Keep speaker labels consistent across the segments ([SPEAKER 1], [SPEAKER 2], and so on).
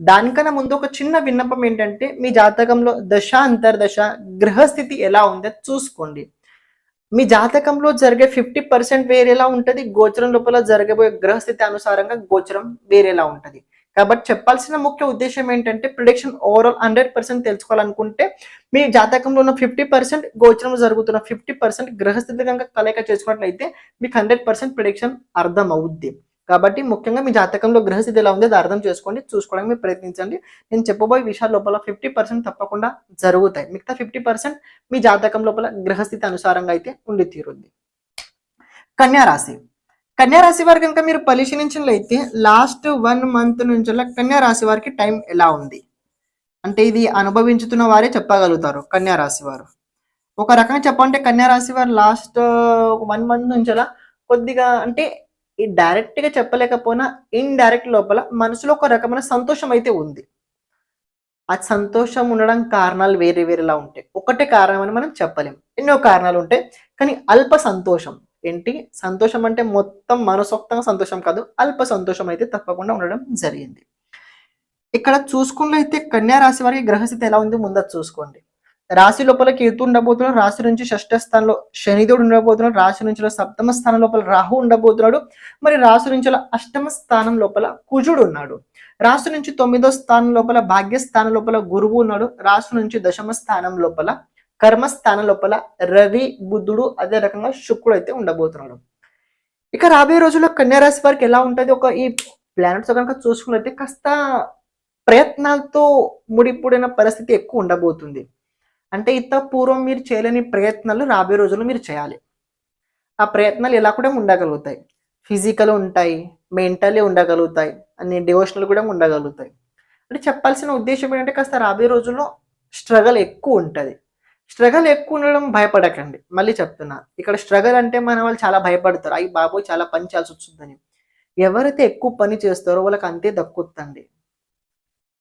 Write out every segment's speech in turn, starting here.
[SPEAKER 1] దానికన్నా ముందు ఒక చిన్న విన్నపం ఏంటంటే మీ జాతకంలో దశ అంతర్దశ గ్రహస్థితి ఎలా ఉందో చూసుకోండి. మీ జాతకంలో జరిగే ఫిఫ్టీ పర్సెంట్ వేరేలా ఉంటుంది గోచరం లోపల జరగబోయే గ్రహస్థితి అనుసారంగా గోచరం వేరేలా ఉంటుంది. కాబట్టి చెప్పాల్సిన ముఖ్య ఉద్దేశం ఏంటంటే ప్రిడిక్షన్ ఓవరాల్ హండ్రెడ్ పర్సెంట్ తెలుసుకోవాలనుకుంటే మీ జాతకంలో ఉన్న ఫిఫ్టీ పర్సెంట్ గోచరం జరుగుతున్న ఫిఫ్టీ పర్సెంట్ గ్రహస్థితి కనుక కలయిక చేసుకున్నట్లయితే మీకు హండ్రెడ్ పర్సెంట్ ప్రిడిక్షన్ అర్థం అవుద్ది కాబట్టి ముఖ్యంగా మీ జాతకంలో గ్రహస్థితి ఎలా ఉందో అది అర్థం చేసుకోండి చూసుకోవడానికి మీరు ప్రయత్నించండి. నేను చెప్పబోయే విషయాల లోపల ఫిఫ్టీ పర్సెంట్ తప్పకుండా జరుగుతాయి. మిగతా ఫిఫ్టీ పర్సెంట్ మీ జాతకం లోపల గ్రహస్థితి అనుసారంగా అయితే ఉండి తీరుద్ది. కన్యారాశి కన్యారాశి వారు కనుక మీరు పరిశీలించినట్లయితే లాస్ట్ వన్ మంత్ నుంచి కన్యారాశి వారికి టైం ఎలా ఉంది? అంటే ఇది అనుభవించుతున్న వారే చెప్పగలుగుతారు కన్యారాశి వారు. ఒక రకంగా చెప్పాలంటే కన్యా రాశి వారు లాస్ట్ వన్ మంత్ నుంచి కొద్దిగా అంటే ఈ డైరెక్ట్గా చెప్పలేకపోయినా ఇండైరెక్ట్ లోపల మనసులో ఒక రకమైన సంతోషం అయితే ఉంది. ఆ సంతోషం ఉండడం కారణాలు వేరే వేరేలా ఉంటాయి. ఒకటే కారణం అని మనం చెప్పలేం. ఎన్నో కారణాలు ఉంటాయి. కానీ అల్ప సంతోషం. ఏంటి? సంతోషం అంటే మొత్తం మనసొక్తంగా సంతోషం కాదు. అల్ప సంతోషం అయితే తప్పకుండా ఉండడం జరిగింది. ఇక్కడ చూసుకున్నైతే కన్యా రాశి వారికి గ్రహస్థితి ఎలా ఉంది? ముందర చూసుకోండి. రాశి లోపల కేతు ఉండబోతున్నాడు రాశి నుంచి షష్ఠ స్థానంలో శనిదేవుడు ఉండబోతున్నాడు రాశి నుంచి సప్తమ స్థానం లోపల రాహు ఉండబోతున్నాడు మరి రాశి నుంచి అష్టమ స్థానం లోపల కుజుడు ఉన్నాడు. రాశి నుంచి తొమ్మిదో స్థానం లోపల భాగ్యస్థానం లోపల గురువు ఉన్నాడు రాశి నుంచి దశమ స్థానం లోపల కర్మ స్థానం లోపల రవి బుద్ధుడు అదే రకంగా శుక్రుడు అయితే ఉండబోతున్నాడు. ఇక రాబోయే రోజుల్లో కన్యారాశి వారికి ఎలా ఉంటుంది? ఒక ఈ ప్లానెట్స్ కనుక చూసుకున్నట్లయితే కాస్త ప్రయత్నాలతో ముడిపూడిన పరిస్థితి ఎక్కువ ఉండబోతుంది. అంటే ఇంత పూర్వం మీరు చేయలేని ప్రయత్నాలు రాబోయే రోజుల్లో మీరు చేయాలి. ఆ ప్రయత్నాలు ఎలా కూడా ఉండగలుగుతాయి. ఫిజికల్ ఉంటాయి మెంటలీ ఉండగలుగుతాయి అన్ని డివోషనల్ కూడా ఉండగలుగుతాయి. అంటే చెప్పాల్సిన ఉద్దేశం ఏంటంటే కాస్త రాబోయే రోజుల్లో స్ట్రగల్ ఎక్కువ ఉంటుంది. స్ట్రగల్ ఎక్కువ ఉండడం భయపడకండి. మళ్ళీ చెప్తున్నా ఇక్కడ స్ట్రగల్ అంటే మన వాళ్ళు చాలా భయపడతారు. అయ్యి బాబోయ్ చాలా పని చేయాల్సి వస్తుందని. ఎవరైతే ఎక్కువ పని చేస్తారో వాళ్ళకి అంతే దక్కుతుంది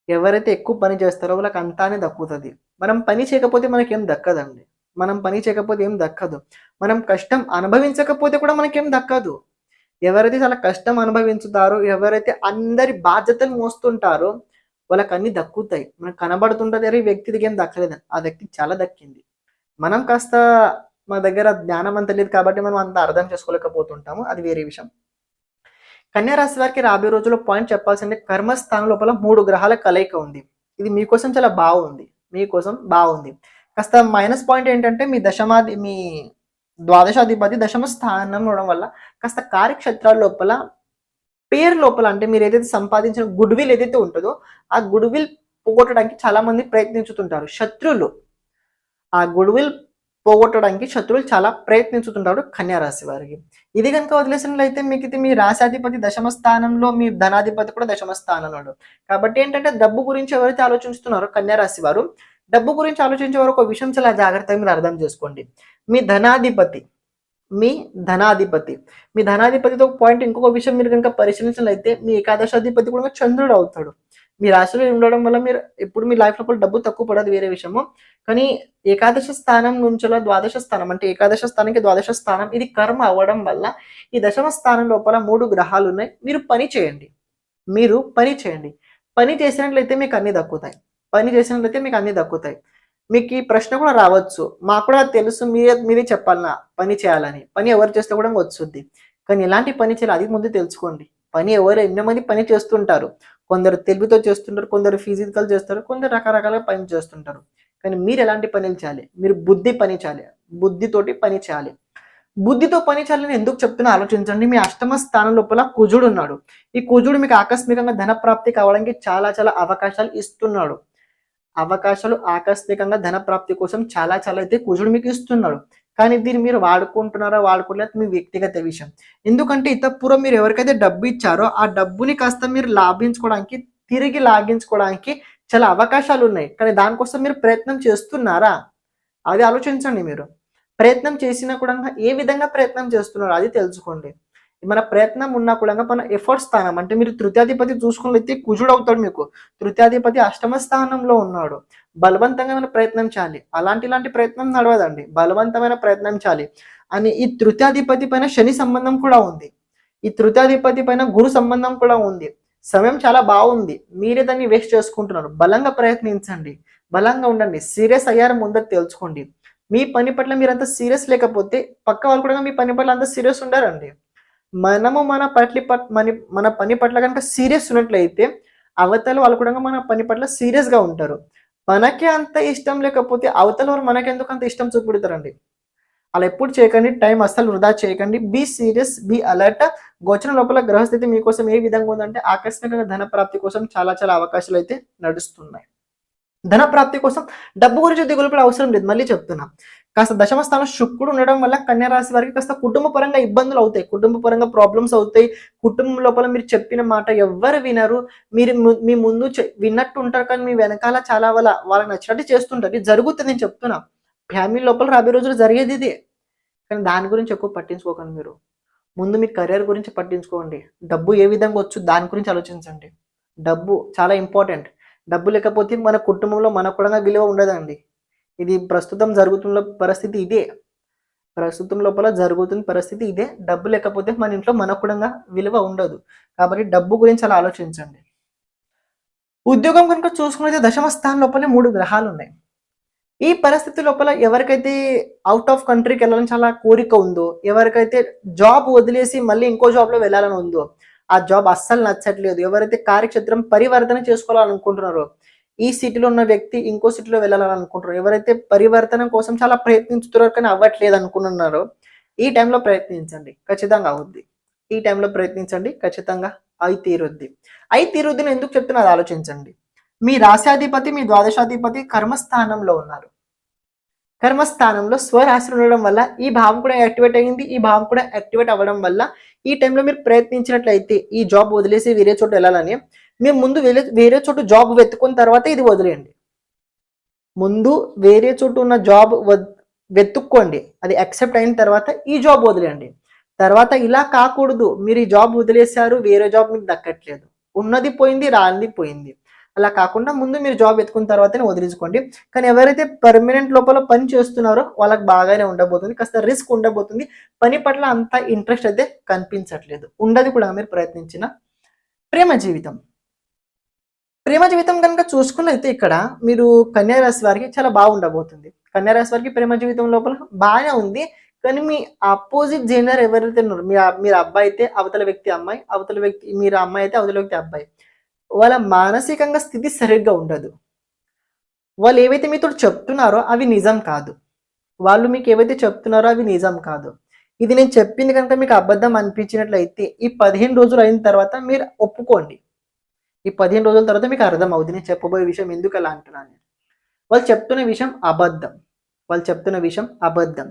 [SPEAKER 1] ఎవరైతే ఎక్కువ పని చేస్తారో వాళ్ళకి అంతానే దక్కుతుంది. మనం పని చేయకపోతే మనకేం దక్కదండి. మనం పని చేయకపోతే ఏం దక్కదు. మనం కష్టం అనుభవించకపోతే కూడా మనకేం దక్కదు. ఎవరైతే చాలా కష్టం అనుభవించుతారో ఎవరైతే అందరి బాధ్యతలు మోస్తుంటారో వాళ్ళకి అన్ని దక్కుతాయి. మనకు కనబడుతుంటది అరే వ్యక్తికి ఏం దక్కలేదు. ఆ వ్యక్తికి చాలా దక్కింది. మనం కాస్త మా దగ్గర జ్ఞానం అంత లేదు కాబట్టి మనం అంత అర్థం చేసుకోలేకపోతుంటాము. అది వేరే విషయం. కన్యా రాశి వారికి రాబోయే రోజుల్లో పాయింట్ చెప్పాల్సింది కర్మస్థానం లోపల మూడు గ్రహాల కలయిక ఉంది. ఇది మీకోసం చాలా బాగుంది. మీకోసం బాగుంది. కాస్త మైనస్ పాయింట్ ఏంటంటే మీ దశమాది మీ ద్వాదశాధిపతి దశమ స్థానం ఉండడం వల్ల కాస్త కార్యక్షేత్రాల లోపల పేరు లోపల అంటే మీరు ఏదైతే సంపాదించిన గుడ్ విల్ ఏదైతే ఉంటుందో ఆ గుడ్ విల్ పోగొట్టడానికి చాలా మంది ప్రయత్నించుతుంటారు. శత్రువులు ఆ గుడ్ విల్ పోగొట్టడానికి శత్రువులు చాలా ప్రయత్నించుతుంటారు కన్యా రాశి వారికి. ఇది కనుక వదిలేసినట్లయితే మీకు ఇది మీ రాశాధిపతి దశమ స్థానంలో మీ ధనాధిపతి కూడా దశమ స్థానంలో కాబట్టి ఏంటంటే డబ్బు గురించి ఎవరైతే ఆలోచిస్తున్నారో కన్యా రాశి వారు డబ్బు గురించి ఆలోచించే వారు ఒక విషయం చాలా జాగ్రత్తగా మీరు అర్థం చేసుకోండి. మీ ధనాధిపతి మీ ధనాధిపతి మీ ధనాధిపతితో పాయింట్ ఇంకొక విషయం మీరు కనుక పరిశీలించినట్లయితే మీ ఏకాదశాధిపతి కూడా చంద్రుడు అవుతాడు. మీ రాశిలో ఉండడం వల్ల మీరు ఎప్పుడు మీ లైఫ్ కూడా డబ్బు తక్కువ పడదు వేరే విషయము. కానీ ఏకాదశ స్థానం నుంచి ద్వాదశ స్థానం అంటే ఏకాదశ స్థానానికి ద్వాదశ స్థానం ఇది కర్మ అవ్వడం వల్ల ఈ దశమ స్థానం లోపల మూడు గ్రహాలు ఉన్నాయి. మీరు పని చేయండి. మీరు పని చేయండి. పని చేసినట్లయితే మీకు అన్ని దక్కుతాయి. పని చేసినట్లయితే మీకు అన్ని దక్కుతాయి. మీకు ఈ ప్రశ్న కూడా రావచ్చు. మాకు కూడా తెలుసు మీరే మీరే చెప్పాలన్నా పని చేయాలని. పని ఎవరు చేస్తే కూడా వచ్చుద్ది. కానీ ఎలాంటి పని చేయాలి అది ముందు తెలుసుకోండి. పని ఎవరు ఎన్నో మంది పని చేస్తుంటారు. కొందరు తెలివితో చేస్తుంటారు కొందరు ఫిజికల్ చేస్తారు కొందరు రకరకాల పని చేస్తుంటారు. కానీ మీరు ఎలాంటి పనులు చేయాలి? మీరు బుద్ధి పని చేయాలి. బుద్ధితోటి పని చేయాలి. బుద్ధితో పని చేయాలని ఎందుకు చెప్తున్నా? ఆలోచించండి. మీ అష్టమ స్థానం లోపల కుజుడు ఉన్నాడు. ఈ కుజుడు మీకు ఆకస్మికంగా ధన ప్రాప్తి కావడానికి చాలా చాలా అవకాశాలు ఇస్తున్నాడు. అవకాశాలు ఆకస్మికంగా ధన ప్రాప్తి కోసం చాలా చాలా అయితే కుజుడు మీకు ఇస్తున్నాడు. కానీ దీన్ని మీరు వాడుకుంటున్నారా వాడుకోలేదు మీ వ్యక్తిగత విషయం. ఎందుకంటే ఇతపూర్వం మీరు ఎవరికైతే డబ్బు ఇచ్చారో ఆ డబ్బుని కాస్త మీరు లాభించుకోవడానికి తిరిగి లాగించుకోవడానికి చాలా అవకాశాలు ఉన్నాయి. కానీ దానికోసం మీరు ప్రయత్నం చేస్తున్నారా? అది ఆలోచించండి మీరు. ప్రయత్నం చేసినా కూడా ఏ విధంగా ప్రయత్నం చేస్తున్నారో అది తెలుసుకోండి. మన ప్రయత్నం ఉన్నా కూడా మన ఎఫర్ట్ స్థానం. అంటే మీరు తృతీయాధిపతి చూసుకున్నట్లయితే కుజుడు అవుతాడు మీకు. తృతీయాధిపతి అష్టమ స్థానంలో ఉన్నాడు. బలవంతంగా మనం ప్రయత్నం చేయాలి? అలాంటి ఇలాంటి ప్రయత్నం నడవదండి. బలవంతమైన ప్రయత్నం చేయాలి. అని ఈ తృతీయాధిపతి పైన శని సంబంధం కూడా ఉంది. ఈ తృతీయాధిపతి పైన గురు సంబంధం కూడా ఉంది. సమయం చాలా బాగుంది. మీరే దాన్ని వేస్ట్ చేసుకుంటున్నారు. బలంగా ప్రయత్నించండి. బలంగా ఉండండి. సీరియస్ అయ్యారు ముందర తెలుసుకోండి మీ పని పట్ల మీరంతా సీరియస్ లేకపోతే పక్క వాళ్ళు కూడా మీ పని పట్ల అంత సీరియస్ ఉండారండి. మనము మన పట్ల మన మన పని పట్ల కనుక సీరియస్ ఉన్నట్లయితే అవతల వాళ్ళు కూడా మన పని పట్ల సీరియస్గా ఉంటారు. మనకే అంత ఇష్టం లేకపోతే అవతల వారు మనకెందుకు అంత ఇష్టం చూపెడతారండి? అలా ఎప్పుడు చేయకండి టైం అస్సలు వృధా చేయకండి. బీ సీరియస్ బీ అలర్ట్ గోచరం లోపల గ్రహస్థితి మీకోసం ఏ విధంగా ఉందంటే ఆకస్మికంగా ధన ప్రాప్తి కోసం చాలా చాలా అవకాశాలు అయితే నడుస్తున్నాయి. ధన ప్రాప్తి కోసం డబ్బు గురించి దిగులు అవసరం లేదు. మళ్ళీ చెప్తున్నా. కాస్త దశమ స్థానం శుక్రుడు ఉండడం వల్ల కన్యా రాశి వారికి కాస్త కుటుంబ పరంగా ఇబ్బందులు అవుతాయి. కుటుంబ పరంగా ప్రాబ్లమ్స్ అవుతాయి. కుటుంబం లోపల మీరు చెప్పిన మాట ఎవ్వరు వినరు. మీరు మీ ముందు విన్నట్టు ఉంటారు కానీ మీ వెనకాల చాలా వాళ్ళ వాళ్ళకి నచ్చినట్టు చేస్తుంటారు. ఇది జరుగుతుంది నేను చెప్తున్నా. ఫ్యామిలీ లోపల రాబోయే రోజులు జరిగేది ఇదే. కానీ దాని గురించి ఎక్కువ పట్టించుకోకండి మీరు. ముందు మీ కెరీర్ గురించి పట్టించుకోండి. డబ్బు ఏ విధంగా వచ్చు దాని గురించి ఆలోచించండి. డబ్బు చాలా ఇంపార్టెంట్ డబ్బు లేకపోతే మన కుటుంబంలో మనకు కూడా విలువ ఉండదండి. ఇది ప్రస్తుతం జరుగుతున్న పరిస్థితి ఇదే. ప్రస్తుతం లోపల జరుగుతున్న పరిస్థితి ఇదే. డబ్బు లేకపోతే మన ఇంట్లో మనకు కూడా విలువ ఉండదు. కాబట్టి డబ్బు గురించి అలా ఆలోచించండి. ఉద్యోగం కనుక చూసుకున్నైతే దశమ స్థానం లోపలే మూడు గ్రహాలు ఉన్నాయి ఈ పరిస్థితి లోపల ఎవరికైతే అవుట్ ఆఫ్ కంట్రీకి వెళ్ళాలని చాలా కోరిక ఉందో ఎవరికైతే జాబ్ వదిలేసి మళ్ళీ ఇంకో జాబ్లో వెళ్ళాలని ఉందో ఆ జాబ్ అస్సలు నచ్చట్లేదు. ఎవరైతే కార్యక్షేత్రం పరివర్తన చేసుకోవాలనుకుంటున్నారో ఈ సిటీలో ఉన్న వ్యక్తి ఇంకో సిటీలో వెళ్ళాలనుకుంటున్నారు ఎవరైతే పరివర్తన కోసం చాలా ప్రయత్నిస్తున్నారు కానీ అవ్వట్లేదు అనుకుంటున్నారో ఈ టైంలో ప్రయత్నించండి. ఖచ్చితంగా అవుద్ది. ఈ టైంలో ప్రయత్నించండి. ఖచ్చితంగా అయి తీరుద్ది. అయి తీరుద్దిని ఎందుకు చెప్తున్నా అది ఆలోచించండి. మీ రాశాధిపతి మీ ద్వాదశాధిపతి కర్మస్థానంలో ఉన్నారు. కర్మస్థానంలో స్వరాశి ఉండడం వల్ల ఈ భావం కూడా యాక్టివేట్ అయ్యింది. ఈ భావం కూడా యాక్టివేట్ అవ్వడం వల్ల ఈ టైంలో మీరు ప్రయత్నించినట్లయితే ఈ జాబ్ వదిలేసి వేరే చోట వెళ్ళాలని మీరు ముందు వేరే వేరే చోటు జాబ్ వెతుకున్న తర్వాత ఇది వదిలేయండి. ముందు వేరే చోటు ఉన్న జాబ్ వెతుక్కోండి. అది యాక్సెప్ట్ అయిన తర్వాత ఈ జాబ్ వదిలేయండి. తర్వాత ఇలా కాకూడదు. మీరు ఈ జాబ్ వదిలేశారు వేరే జాబ్ మీకు దక్కట్లేదు. ఉన్నది పోయింది రాంది పోయింది. అలా కాకుండా ముందు మీరు జాబ్ ఎత్తుకున్న తర్వాతనే వదిలించుకోండి. కానీ ఎవరైతే పర్మనెంట్ లోపల పని చేస్తున్నారో వాళ్ళకి బాగానే ఉండబోతుంది. కాస్త రిస్క్ ఉండబోతుంది. పని పట్ల అంత ఇంట్రెస్ట్ అయితే కనిపించట్లేదు. ఉండదు కూడా మీరు ప్రయత్నించిన ప్రేమ జీవితం. ప్రేమ జీవితం కనుక చూసుకున్నైతే ఇక్కడ మీరు కన్యారాశి వారికి చాలా బాగుండబోతుంది. కన్యారాశి వారికి ప్రేమ జీవితం లోపల బాగానే ఉంది. కానీ మీ అపోజిట్ జెండర్ ఎవరైతే ఉన్నారో మీ మీరు అబ్బాయి అయితే అవతల వ్యక్తి అమ్మాయి అవతల వ్యక్తి మీరు అమ్మాయి అయితే అవతల వ్యక్తి అబ్బాయి వాళ్ళ మానసికంగా స్థితి సరిగ్గా ఉండదు. వాళ్ళు ఏవైతే మీతో చెప్తున్నారో అవి నిజం కాదు. వాళ్ళు మీకు ఏవైతే చెప్తున్నారో అవి నిజం కాదు. ఇది నేను చెప్పింది కనుక మీకు అబద్ధం అనిపించినట్లయితే ఈ పదిహేను రోజులు అయిన తర్వాత మీరు ఒప్పుకోండి. ఈ పదిహేను రోజుల తర్వాత మీకు అర్థం అవుతుంది నేను చెప్పబోయే విషయం ఎందుకు ఎలా అంటున్నాను వాళ్ళు చెప్తున్న విషయం అబద్ధం. వాళ్ళు చెప్తున్న విషయం అబద్ధం.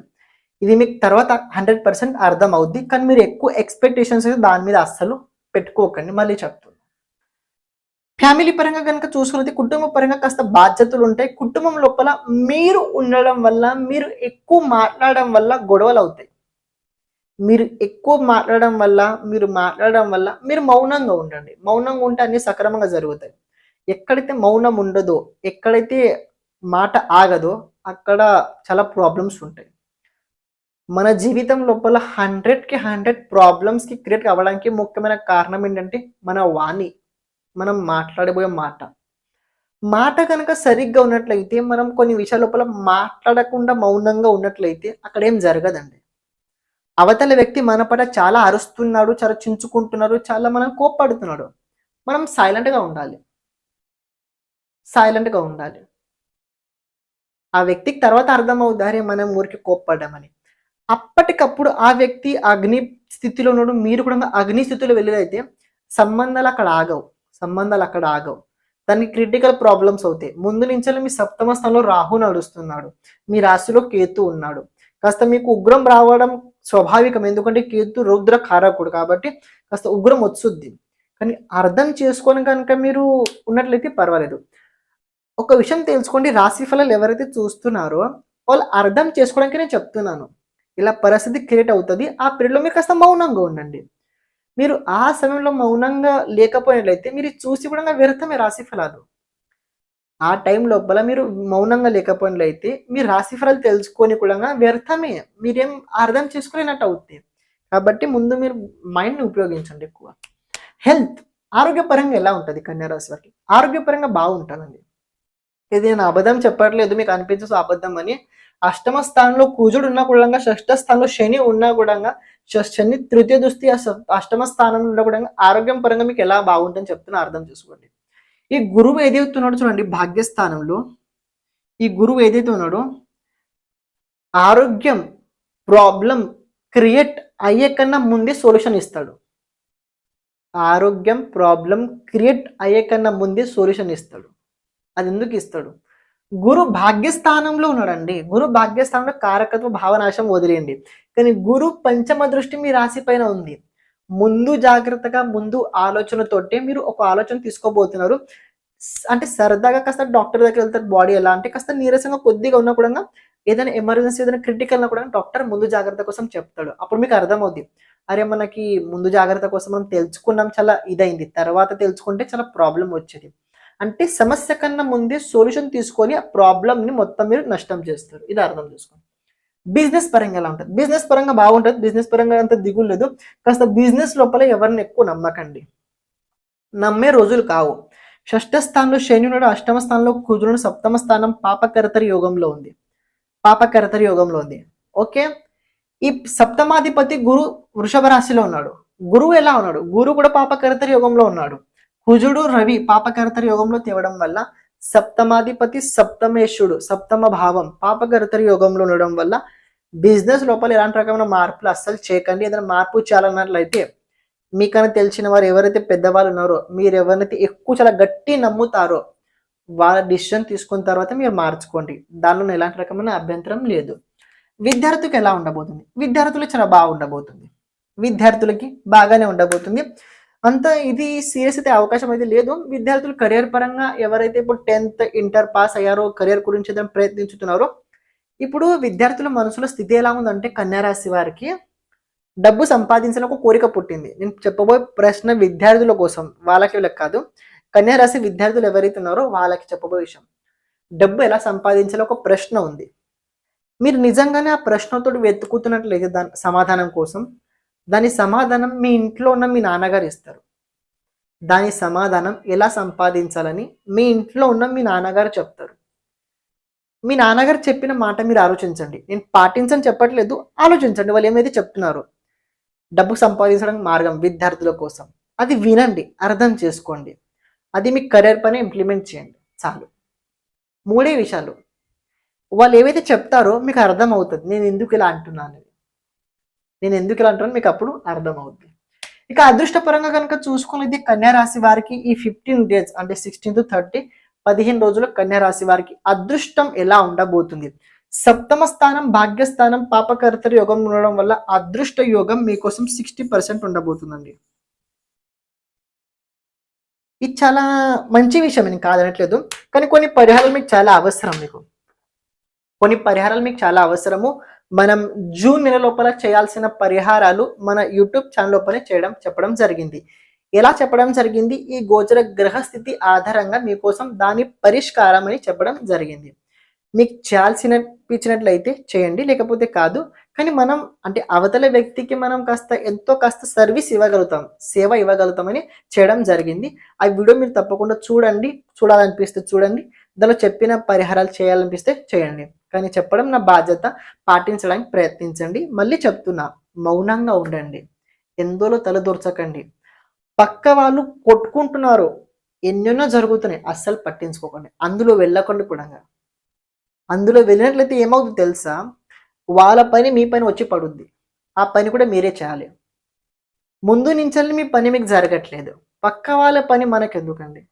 [SPEAKER 1] ఇది మీకు తర్వాత హండ్రెడ్ పర్సెంట్ అర్థం అవుద్ది కానీ మీరు ఎక్కువ ఎక్స్పెక్టేషన్స్ అయితే దాని మీద అస్సలు పెట్టుకోకండి. మళ్ళీ చెప్తున్నాను ఫ్యామిలీ పరంగా కనుక చూసుకున్నది కుటుంబ పరంగా కాస్త బాధ్యతలు ఉంటాయి. కుటుంబం లోపల మీరు ఉండడం వల్ల మీరు ఎక్కువ మాట్లాడడం వల్ల గొడవలు అవుతాయి. మీరు ఎక్కువ మాట్లాడడం వల్ల మీరు మాట్లాడడం వల్ల మీరు మౌనంగా ఉండండి. మౌనంగా ఉంటే అన్ని సక్రమంగా జరుగుతాయి. ఎక్కడైతే మౌనం ఉండదో ఎక్కడైతే మాట ఆగదో అక్కడ చాలా ప్రాబ్లమ్స్ ఉంటాయి. మన జీవితం లోపల హండ్రెడ్కి హండ్రెడ్ ప్రాబ్లమ్స్కి క్రియేట్ అవ్వడానికి ముఖ్యమైన కారణం ఏంటంటే మన వాణి మనం మాట్లాడబోయే మాట. మాట కనుక సరిగ్గా ఉన్నట్లయితే మనం కొన్ని విషయాల లోపల మాట్లాడకుండా మౌనంగా ఉన్నట్లయితే అక్కడ ఏం జరగదండి. అవతల వ్యక్తి మన పట్ల చాలా అరుస్తున్నాడు చాలా చించుకుంటున్నాడు చాలా మనం కోప్పడుతున్నాడు. మనం సైలెంట్గా ఉండాలి. సైలెంట్గా ఉండాలి. ఆ వ్యక్తికి తర్వాత అర్థమవుద్ది అరే మనం ఊరికి కోప్పడ్డామని. అప్పటికప్పుడు ఆ వ్యక్తి అగ్ని స్థితిలో ఉన్నాడు. మీరు కూడా అగ్ని స్థితిలో వెళ్ళిదైతే సంబంధాలు అక్కడ ఆగవు. సంబంధాలు అక్కడ ఆగవు. దానికి క్రిటికల్ ప్రాబ్లమ్స్ అవుతాయి. ముందు నుంచి మీ సప్తమ స్థానంలో రాహు నడుస్తున్నాడు. మీ రాశిలో కేతు ఉన్నాడు. కాస్త మీకు ఉగ్రం రావడం స్వాభావికం. ఎందుకంటే కేతు రౌద్ర కారకుడు కాబట్టి కాస్త ఉగ్రం వచ్చుద్ది. కానీ అర్థం చేసుకొని కనుక మీరు ఉన్నట్లయితే పర్వాలేదు. ఒక విషయం తెలుసుకోండి. రాశి ఫలాలు ఎవరైతే చూస్తున్నారో వాళ్ళు అర్థం చేసుకోవడానికి నేను చెప్తున్నాను. ఇలా పరిస్థితి క్రియేట్ అవుతుంది. ఆ పీరియడ్లో మీరు కాస్త మౌనంగా ఉండండి. మీరు ఆ సమయంలో మౌనంగా లేకపోయినట్లయితే మీరు చూసి కూడా వ్యర్థమే రాశి ఫలాలు. ఆ టైం లోపల మీరు మౌనంగా లేకపోయినట్లయితే మీ రాశిఫలాలు తెలుసుకొని కూడా వ్యర్థమే. మీరేం అర్థం చేసుకోలేనట్టు అవుతుంది కాబట్టి ముందు మీరు మైండ్ని ఉపయోగించండి ఎక్కువ. హెల్త్ ఆరోగ్యపరంగా ఎలా ఉంటుంది కన్యారాశి వారికి? ఆరోగ్యపరంగా బాగుంటుందండి. ఇది నేను అబద్ధం చెప్పట్లేదు మీకు అనిపించదు అబద్ధం అని అష్టమ స్థానంలో కూజుడు ఉన్నా కూడా షష్ఠ స్థానంలో శని ఉన్నా కూడా శని తృతీయ దృష్టి అష్టమ స్థానంలో ఉన్నా కూడా ఆరోగ్యం పరంగా మీకు ఎలా బాగుంటుందని చెప్తున్నా అర్థం చేసుకోండి. ఈ గురువు ఏదైతే ఉన్నాడో చూడండి భాగ్యస్థానంలో. ఈ గురువు ఏదైతే ఉన్నాడో ఆరోగ్యం ప్రాబ్లం క్రియేట్ అయ్యే కన్నా ముందే సొల్యూషన్ ఇస్తాడు. ఆరోగ్యం ప్రాబ్లం క్రియేట్ అయ్యే కన్నా ముందే సొల్యూషన్ ఇస్తాడు. అది ఎందుకు ఇస్తాడు? గురు భాగ్యస్థానంలో ఉన్నాడండి. గురు భాగ్యస్థానంలో కారకత్వ భావనాశం వదిలేయండి. కానీ గురు పంచమ దృష్టి మీ రాశి పైన ఉంది. ముందు జాగ్రత్తగా ముందు ఆలోచనతోటే మీరు ఒక ఆలోచన తీసుకోబోతున్నారు. అంటే సరదాగా కాస్త డాక్టర్ దగ్గర వెళ్తారు బాడీ ఎలా అంటే కాస్త నీరసంగా కొద్దిగా ఉన్నా కూడా ఏదైనా ఎమర్జెన్సీ ఏదైనా క్రిటికల్ కూడా డాక్టర్ ముందు జాగ్రత్త కోసం చెప్తాడు. అప్పుడు మీకు అర్థమవుద్ది. అరే మనకి ముందు జాగ్రత్త కోసం మనం తెలుసుకున్నాం చాలా ఇదైంది. తర్వాత తెలుసుకుంటే చాలా ప్రాబ్లం వచ్చేది. అంటే సమస్య కన్నా ముందే సొల్యూషన్ తీసుకొని ఆ ప్రాబ్లమ్ని మొత్తం మీరు నష్టం చేస్తారు. ఇది అర్థం చేసుకోండి. బిజినెస్ పరంగా ఎలా ఉంటుంది? బిజినెస్ పరంగా బాగుంటుంది బిజినెస్ పరంగా అంత దిగులు లేదు. కాస్త బిజినెస్ లోపల ఎవరిని ఎక్కువ నమ్మకండి. నమ్మే రోజులు కావు. షష్ఠ స్థానంలో శనియుడు అష్టమ స్థానంలో కుజుడు సప్తమ స్థానం పాపకరతరి యోగంలో ఉంది. పాపకరతరి యోగంలో ఉంది. ఓకే? ఈ సప్తమాధిపతి గురు వృషభ రాశిలో ఉన్నాడు. గురువు ఎలా ఉన్నాడు? గురువు కూడా పాపకరతరి యోగంలో ఉన్నాడు. కుజుడు రవి పాపకర్తరి యోగంలో తేవడం వల్ల సప్తమాధిపతి సప్తమేశుడు సప్తమ భావం పాపకర్తరి యోగంలో ఉండడం వల్ల బిజినెస్ లోపల ఎలాంటి రకమైన మార్పులు అస్సలు చేయకండి. ఏదైనా మార్పు చేయాలన్నట్లయితే మీకన్నా తెలిసిన వారు ఎవరైతే పెద్దవాళ్ళు ఉన్నారో మీరు ఎవరినైతే ఎక్కువ చాలా గట్టి నమ్ముతారో వాళ్ళ డిసిషన్ తీసుకున్న తర్వాత మీరు మార్చుకోండి. దానిలో ఎలాంటి రకమైన అభ్యంతరం లేదు. విద్యార్థికి ఎలా ఉండబోతుంది? విద్యార్థులు చాలా బాగా ఉండబోతుంది. విద్యార్థులకి బాగానే ఉండబోతుంది. అంత ఇది సీరియస్ అయితే అవకాశం అయితే లేదు. విద్యార్థులు కెరియర్ పరంగా ఎవరైతే ఇప్పుడు టెన్త్ ఇంటర్ పాస్ అయ్యారో కెరియర్ గురించి ప్రయత్నించుతున్నారో ఇప్పుడు విద్యార్థుల మనసులో స్థితి ఎలా ఉందంటే కన్యారాశి వారికి డబ్బు సంపాదించిన ఒక కోరిక పుట్టింది. నేను చెప్పబోయే ప్రశ్న విద్యార్థుల కోసం వాళ్ళకి వీళ్ళకి కాదు. కన్యారాశి విద్యార్థులు ఎవరైతే ఉన్నారో వాళ్ళకి చెప్పబోయే విషయం. డబ్బు ఎలా సంపాదించాలో ఒక ప్రశ్న ఉంది. మీరు నిజంగానే ఆ ప్రశ్నతో వెతుకుతున్నట్లయితే దాని సమాధానం కోసం దాని సమాధానం మీ ఇంట్లో ఉన్న మీ నాన్నగారు ఇస్తారు. దాని సమాధానం ఎలా సంపాదించాలని మీ ఇంట్లో ఉన్న మీ నాన్నగారు చెప్తారు. మీ నాన్నగారు చెప్పిన మాట మీరు ఆలోచించండి. నేను పాటించని చెప్పట్లేదు ఆలోచించండి. వాళ్ళు ఏమైతే చెప్తున్నారు. డబ్బు సంపాదించడానికి మార్గం విద్యార్థుల కోసం. అది వినండి అర్థం చేసుకోండి. అది మీ కెరీర్ పైన ఇంప్లిమెంట్ చేయండి. చాలు. మూడే విషయాలు. వాళ్ళు ఏవైతే చెప్తారో మీకు అర్థం అవుతుంది నేను ఎందుకు ఇలా అంటున్నాను నేను ఎందుకు ఇలా అంటున్నాను మీకు అప్పుడు అర్థం అవుతుంది ఇక అదృష్టపరంగా కనుక చూసుకునేది కన్యా రాశి వారికి ఈ ఫిఫ్టీన్ డేస్ అంటే సిక్స్టీన్ టు థర్టీ పదిహేను రోజులు కన్యా రాశి వారికి అదృష్టం ఎలా ఉండబోతుంది? సప్తమ స్థానం భాగ్యస్థానం పాపకర్తరి యోగం ఉండడం వల్ల అదృష్ట యోగం మీకోసం సిక్స్టీ పర్సెంట్ ఉండబోతుందండి. ఇది చాలా మంచి విషయం నేను కాదనట్లేదు. కానీ కొన్ని పరిహారాలు మీకు చాలా అవసరం మీకు. కొన్ని పరిహారాలు మీకు చాలా అవసరము. మనం జూన్ నెల లోపల చేయాల్సిన పరిహారాలు మన యూట్యూబ్ ఛానల్ లోపలే చేయడం చెప్పడం జరిగింది. ఎలా చెప్పడం జరిగింది? ఈ గోచర గ్రహస్థితి ఆధారంగా మీకోసం దాని పరిష్కారం అని చెప్పడం జరిగింది. మీకు చేయాల్సిన ఇచ్చినట్లయితే చేయండి లేకపోతే కాదు. కానీ మనం అంటే అవతల వ్యక్తికి మనం కాస్త ఎంతో కాస్త సర్వీస్ ఇవ్వగలుగుతాం సేవ ఇవ్వగలుగుతామని చేయడం జరిగింది. ఆ వీడియో మీరు తప్పకుండా చూడండి చూడాలనిపిస్తే చూడండి. దానిలో చెప్పిన పరిహారాలు చేయాలనిపిస్తే చేయండి. కానీ చెప్పడం నా బాధ్యత పాటించడానికి ప్రయత్నించండి. మళ్ళీ చెప్తున్నా మౌనంగా ఉండండి. ఎందులో తలదూర్చకండి. పక్క వాళ్ళు కొట్టుకుంటున్నారు. ఎన్నెన్నో జరుగుతున్నాయి. అస్సలు పట్టించుకోకండి. అందులో వెళ్ళకండి కూడా. అందులో వెళ్ళినట్లయితే ఏమవుతుంది తెలుసా? వాళ్ళ పని మీ పని వచ్చి పడుద్ది. ఆ పని కూడా మీరే చేయాలి. ముందు నుంచి మీ పని మీకు జరగట్లేదు. పక్క వాళ్ళ పని మనకెందుకండి?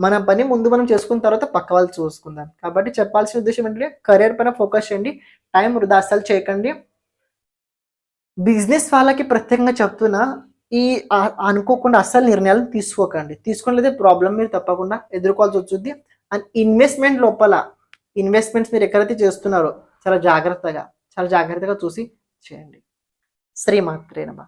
[SPEAKER 1] మన పని ముందు మనం చేసుకున్న తర్వాత పక్క వాళ్ళు చూసుకుందాం. కాబట్టి చెప్పాల్సిన ఉద్దేశం ఏంటంటే కెరీర్ పైన ఫోకస్ చేయండి. టైం వృధా. అస్సలు చేయకండి. బిజినెస్ వాళ్ళకి ప్రత్యేకంగా చెప్తున్నా ఈ అనుకోకుండా అస్సలు నిర్ణయాలు తీసుకోకండి. తీసుకోలేదే ప్రాబ్లం మీరు తప్పకుండా ఎదుర్కోవాల్సి వచ్చింది అండ్ ఇన్వెస్ట్మెంట్ లోపల ఇన్వెస్ట్మెంట్స్ మీరు ఎక్కడైతే చేస్తున్నారో చాలా జాగ్రత్తగా చాలా జాగ్రత్తగా చూసి చేయండి. శ్రీమాత్రేనమా